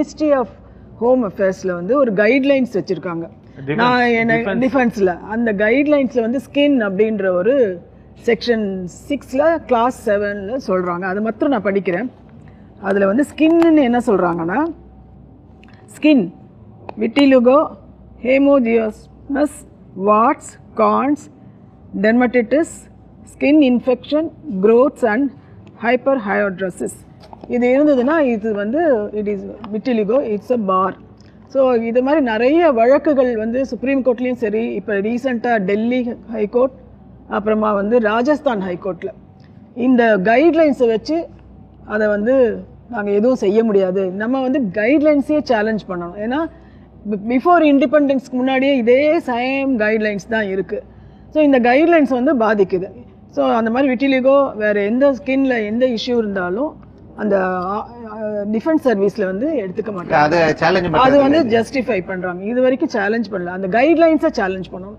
Ministry of home அஃபேர்ஸ்ல வந்து ஒரு guidelines வச்சிருக்காங்க. நான் என்ன. டிஃபென்ஸ்ல அந்த கைட்லைன்ஸ்ல வந்து ஸ்கின் அப்படின்ற ஒரு செக்ஷன் சிக்ஸ்ல கிளாஸ் செவன்ல சொல்றாங்க. அது மாத்திரம் நான் படிக்கிறேன். அதுல வந்து ஸ்கின்னு என்ன சொல்றாங்கன்னா skin vitiligo ஹேமோஜியோஸ்மஸ் warts corns dermatitis skin infection growths and hyperhidrosis இது இருந்ததுன்னா இது வந்து it is vitiligo it's a bar so இது மாதிரி நிறைய வழக்குகள் வந்து சுப்ரீம் கோர்ட்லேயும் சரி இப்போ ரீசெண்டாக டெல்லி ஹைகோர்ட் அப்புறமா வந்து ராஜஸ்தான் ஹைகோர்ட்டில் இந்த கைட்லைன்ஸை வச்சு அதை வந்து நாங்கள் எதுவும் செய்ய முடியாது. நம்ம வந்து கைட்லைன்ஸையே சேலஞ்ச் பண்ணணும். ஏன்னா பிஃபோர் இண்டிபெண்டன்ஸ்க்கு முன்னாடியே இதே சேம் கைட்லைன்ஸ் தான் இருக்குது ஸோ இந்த கைட்லைன்ஸ் வந்து பாதிக்குது. ஸோ அந்த மாதிரி விட்டிலிகோ வேறு எந்த ஸ்கின்ல எந்த இஷ்யூ இருந்தாலும் அந்த டிஃபென்ஸ் சர்வீஸில் வந்து எடுத்துக்க மாட்டாங்க. அது வந்து ஜஸ்டிஃபை பண்றாங்க. இது வரைக்கும் சேலஞ்ச் பண்ணல. அந்த கைட்லைன்ஸை சேலஞ்ச் பண்ணணும்